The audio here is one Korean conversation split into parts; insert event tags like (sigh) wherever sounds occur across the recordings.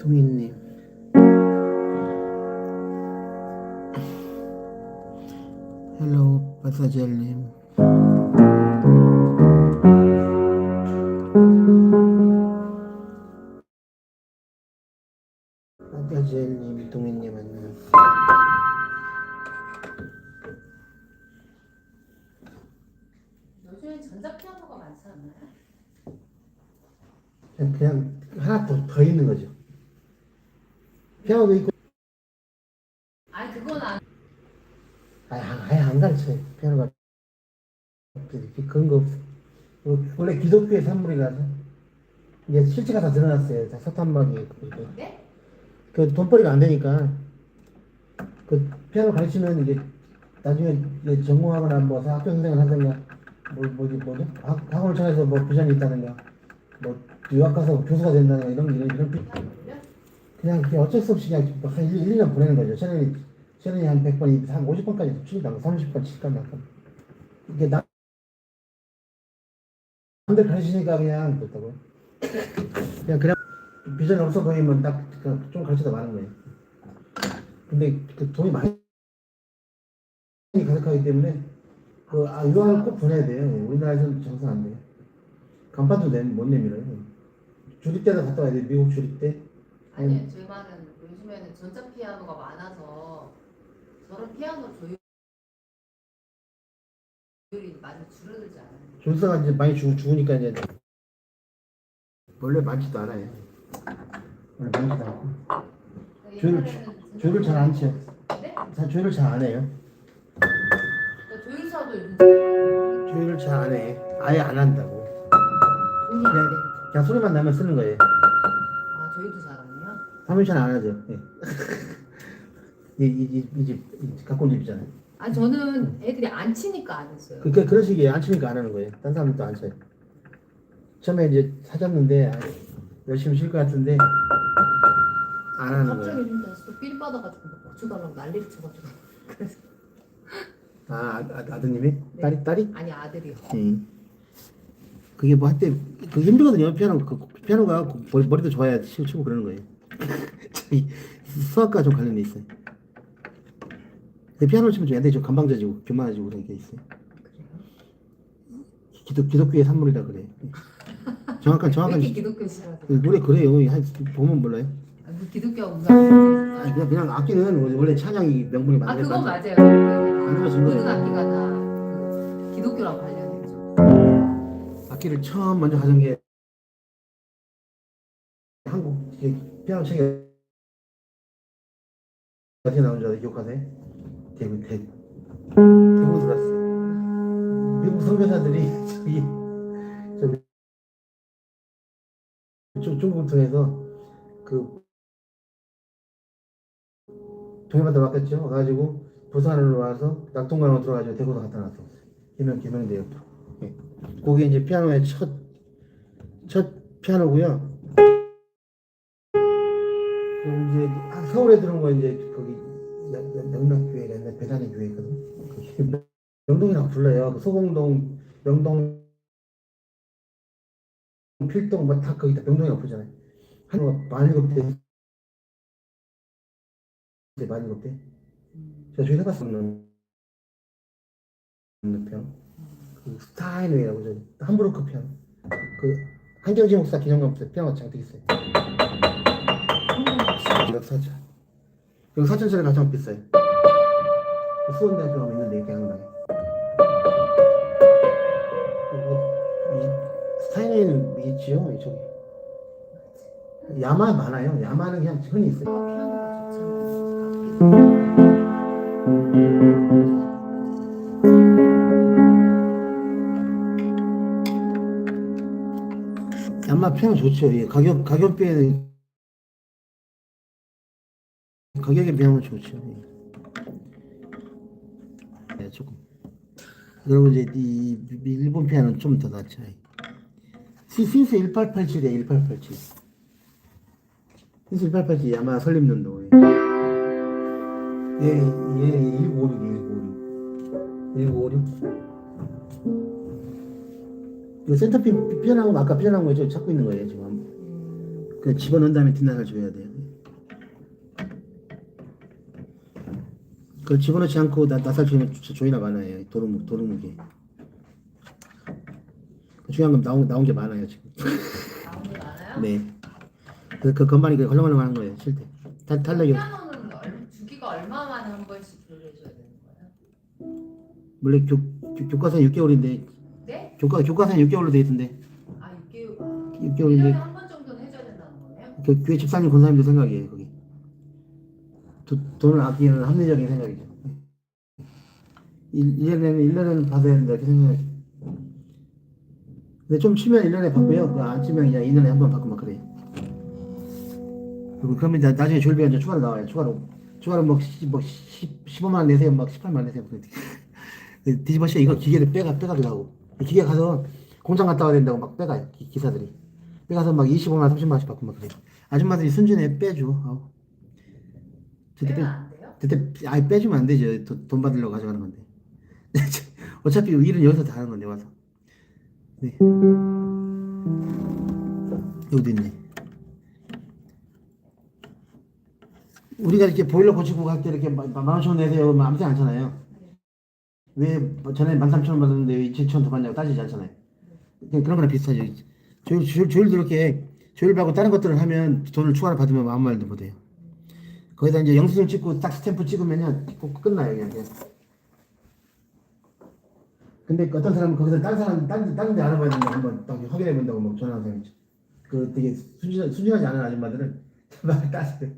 동인님. 헬로 바사젤님. 바사젤님, 동인님 안녕. 요즘엔 전자피아노가 많지 않나요? 그냥 하나 더, 더 있는 거죠. 피아노도 있고, 아니 그건 안 아예, 안- 아예 안 가르쳐요. 피아노가. 그런 거 없어. 어, 원래 기독교의 산물이라서. 이제 실체가 다 드러났어요. 다 사탄막이. 그, 네? 그 돈벌이가 안 되니까. 그 피아노 가르치면 이제 나중에 이제 전공하거나 뭐 학교 선생을 하든가 뭐 뭐지 뭐죠 학, 학원을 통해서 뭐 비전이 있다든가 뭐 유학 가서 교수가 된다든가 이런 이런 이런 피- 피아노를요? 그냥 그냥 어쩔 수 없이 그냥 한 1, 1년 보내는 거죠. 쟤는 쟤는 한 100번, 한 50번까지 칩니다. 30번 칠까 말까. 이게 나 남들 가르치니까 그냥 그렇다고요. 그냥 그냥 비전이 없어 보이면 딱좀 가르쳐다 마는 거예요. 근데 그 돈이 많이 가득하기 때문에 그 아, 유학을 꼭 보내야 돼요. 우리나라에서는 장사 안 돼요. 간판도 내, 못 내밀어요. 주립 때도 갔다 와야 돼요. 미국 주립 때. 아니요 제 말은 요즘에는 전자 피아노가 많아서 저런 피아노 조율이 많이 줄어들지 않아요? 조사가 이제 많이 죽, 죽으니까 이제 원래 많지도 않아요. 원래 많지도 않고 조율을 옛날에는 조율을 잘안 쳐. 네? 잘 조율을 잘 안 해요. 그러니까 조율사도 요즘 조율을 잘 안 해. 아예 안 한다고. 돈이 네. 안 돼. 그냥 소리만 나면 쓰는 거예요. 아? 사무실 안 하죠. 예. (laughs) 이이이집 갖고 온 집이잖아요. 아 저는 애들이 안 치니까 안 했어요 그러니까 그런 식이에요. 안 치니까 안 하는 거예요. 딴 사람들도 안 쳐요. 처음에 이제 사줬는데 아, 열심히 칠것 같은데 안 하는 거예요. 갑자기 이런 데서 삘 받아가지고 막 고쳐달라고 난리를 쳐가지고 그래서 아, 아 아드님이 네. 딸이 딸이 아니 아들이요 음. 그게 뭐 한때 그 힘들거든요. 피아노 그 피아노가 그 머리, 머리도 좋아야 치고 치고 그러는 거예요. (laughs) 저희 수학과 좀 관련돼 있어요. 근데 피아노 치면 좀 애들이 좀 감방져지고 교만해지고 그런 게 있어요. 기독 기독교의 산물이라 그래. 정확한 왜 정확한 이렇게 기독교 싫어하세요? 그 노래 그래요. 한 보면 몰라요. 아, 뭐 기독교하고 무슨 아니 그냥 그냥 악기는 원래 찬양이 명분이 아 많은데 그건 맞아요. 모든. 악기가 다그 기독교랑 관련이 있죠. 악기를 처음 먼저 가진 게 한국 피아노 책에 어떻게 나온 줄 알아요? 기억하세요? 대구 대 대구 들었어요. 미국 선교사들이 저기 저기 중 중국 통해서 그 동해바다 왔겠죠. 와가지고 부산으로 와서 낙동강으로 들어가지고 대구도 갖다 놨어. 김영 김영대 옆으로. 예. 그게 이제 피아노의 첫, 첫 피아노고요. 이제 아, 서울에 들어온 거 이제 거기 명락교회가 있는데 배단의 교회거든. 거기 명동이라고 불러요. 그 소공동, 명동, 필동 뭐 다 거기 다 명동이라고 부르잖아요. 한 만일곱 대, 이제 만일곱 대. 제가 저기 해봤었는 피아노. 그 스타인웨이라고 저 함부르크 피아노 그 한경진 목사 기념관 앞에 피아노 장식 있어요 여기 사천 여기 사천짜리 가장 비싸요. 그 수원대학교 가면 있는데 이렇게 그리고 이 스타인웨이는 있지요 이쪽에 야마 많아요. 야마는 그냥 흔히 있어요. 야마 피아노 좋죠. 예, 가격 가격비에는 가격에 비하면 좋죠 예. 네, 조금 그리고 이제 이 일본 피아노는 좀 더 낫죠. 시- 신스 1887이야 1887. 신스 1887 아마 설립년도. 얘, 얘 1956, 1956. 1956. 이거 센터핀 피어나고 아까 피어나온 거 지금 찾고 있는 거예요 지금. 음, 그 집어넣은 다음에 뒷나살 줘야 돼요. 그걸 집어넣지 않고 나, 나살 주면 조- 조이나 많아요. 도루묵 도루묵이. 그 중요한 건 나온 나온 게 많아요 지금. 나온 게 많아요? 네. 그, 그 건반이 그 헐렁헐렁 하는 거예요 칠 때. 탈 탈락이 없- 피아노는 얼, 주기가 얼마 만에 한 번씩 돌려줘야 되는 거예요? 원래 교, 교 교과서 6개월인데 네? 교과 교과서 6개월로 돼 있던데 아 6개월 6개월인데 1년에 한번 정도는 해줘야 된다는 거네요? 그 교회 집사님 권사님들 생각이에요 거기. 도, 돈을 아끼는 합리적인 생각이죠. 1, 1년에는 1년에는 받아야 된다 이렇게 생각해요. 근데 좀 치면 1년에 받고요. 그안 치면 그냥 2년에 한 번 받고 막 그래요. 그리고 그러면 이제 나중에 조율비가 이제 추가로 나와요. 추가로. 추가로 뭐, 10, 뭐 10, 15만 원 내세요. 막 18만 원 내세요. 그 뒤집어서 이거 기계를 빼가, 빼가기도 하고. 기계 가서 공장 갔다 와야 된다고 막 빼가요. 기, 기사들이. 빼가서 막 25만 원, 30만 원씩 받고 막 그래요. 아줌마들이 순진해 빼줘. 아우. 빼, 빼면 안 돼요? 그때 아예 빼주면 안 되죠. 돈, 돈 받으려고 가져가는 건데. (laughs) 어차피 일은 여기서 다 하는 건데 와서. 네. 여기도 있네. 우리가 이렇게 보일러 고치고 갈 때 이렇게 만 오천 원 내세요. 뭐 아무 생각 않잖아요. 왜 전에 만 삼천 원 받았는데 왜 이천 원더 받냐고 따지지 않잖아요. 그냥 그런 거랑 비슷하죠. 조율, 조율, 조율도 이렇게 조율 받고 다른 것들을 하면 돈을 추가로 받으면 아무 말도 못 해요. 거기다 이제 영수증 찍고 딱 스탬프 찍으면요 꼭 끝나요 그냥. 그냥. 근데 어떤 사람은 거기서 다른 사람 다른 다른 데 알아봐야 된다 한번 딱 확인해 본다고 막 전화하는 사람 있죠. 그 되게 순진 순진하지 않은 아줌마들은 (laughs) 막 따지요.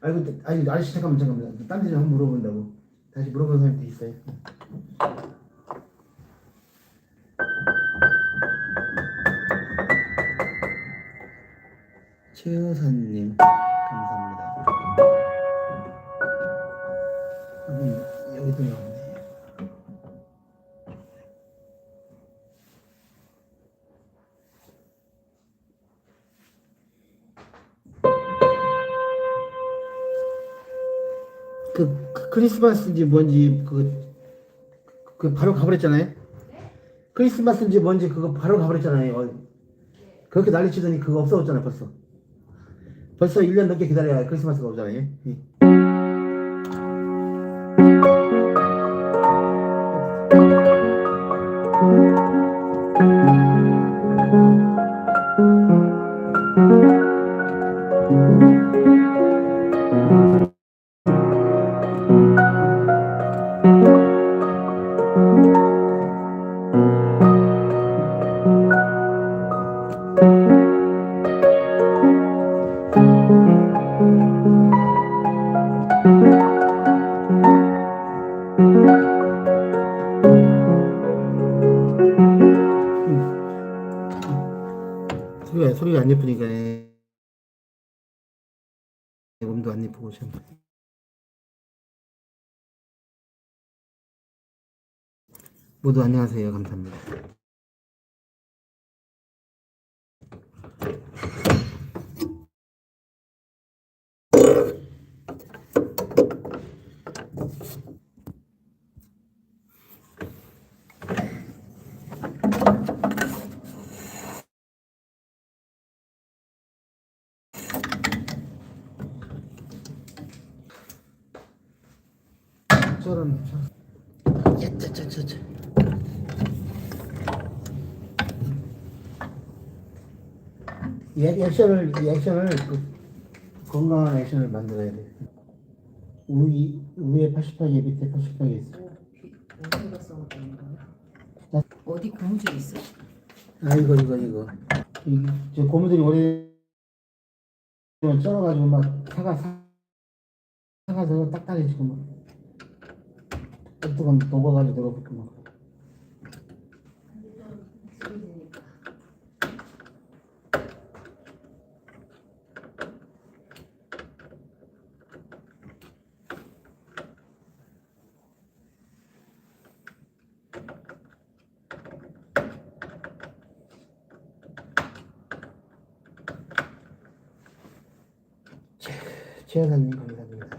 아이고 아니 아저씨 잠깐만 잠깐만 딴 데 좀 한번 물어본다고 다시 물어보는 사람도 있어요. 최여사님 여기도 나오네. 그, 그 크리스마스인지 뭔지 그, 그 바로 가버렸잖아요. 크리스마스인지 뭔지 그거 바로 가버렸잖아요. 어, 그렇게 난리치더니 그거 없어졌잖아요 벌써. 벌써 1년 넘게 기다려야 크리스마스가 오잖아요. 모두 안녕하세요. 감사합니다. 저런 저. 야짜짜짜짜. 액션을 이 액션을 그 건강한 액션을 만들어야 돼. 우위 위에 88개 밑에 88개 있어. 뭐, 비- 어디가 써먹는 거예요? 어디 고무줄 있어? 아 이거 이거 이거 이 저 고무들이 오래 쩔어가지고 막 사가 사 사가서 딱딱해지고 막 뜨거운 녹아가지고 들어붙고 막. 소리지니까 최여사님 감사합니다.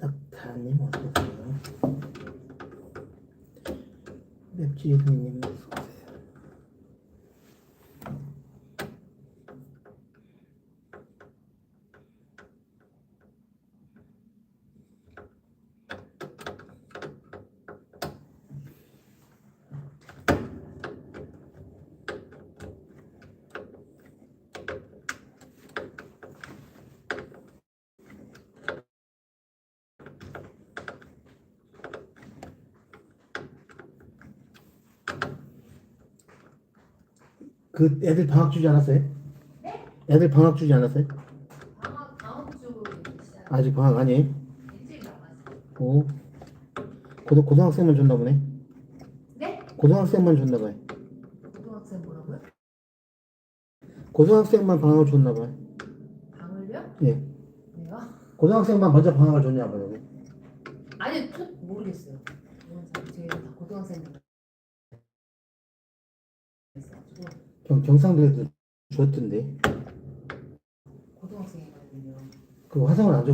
낙타님 어서오세요. 맵지 선생님 어서오세요. 그 애들 방학 주지 않았어요? 애들 방학 주지 않았어요? 방학 다음 주 시작. 아직 방학 아니에요? 일주일 남았어요. 오. 고등 고등학생만 줬나 보네. 네? 고등학생만 줬나 봐요. 고등학생 뭐라고요? 고등학생만 방학을 줬나 봐요. 방을요? 예. 왜요? 고등학생만 먼저 방학을 줬냐 봐요. 아니 저 모르겠어요. 이건 잘 저희 다 고등학생들 경, 경상도에도 줬던데. 고등학생이거든요. 그 화성은 안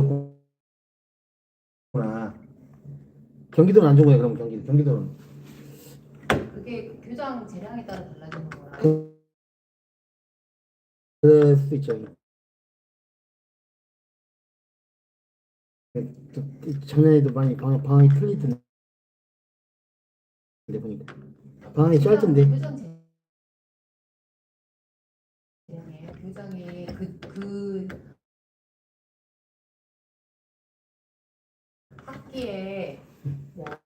줬구나. 경기도는 안준 거야 그럼 경기도. 경기도는. 그게 그 교장 재량에 따라 달라지는 거라. 그, 그럴 수 있죠. 작년에도 많이 방학, 방학이 틀리던데 보니까 방학이 짧던데 교장 재량에 교장이 그그 학기에 뭐좀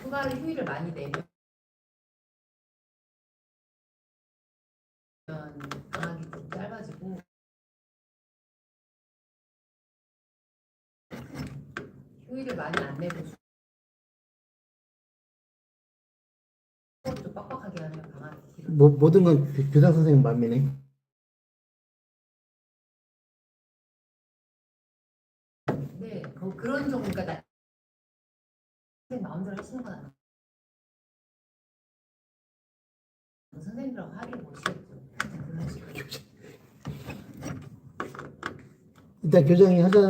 휴가를 휴일을 많이 내면 방학이 좀 짧아지고 휴일을 많이 안 내고 뭐, 모든 건 교- 교장 선생님 맘이네 네, 그, 그런 종 그러니까 나 선생님 마음대로 하시는 건 아니에요. 선생님들하고 합의 못 시겠죠. 그런 식으로. 일단 교장이 하자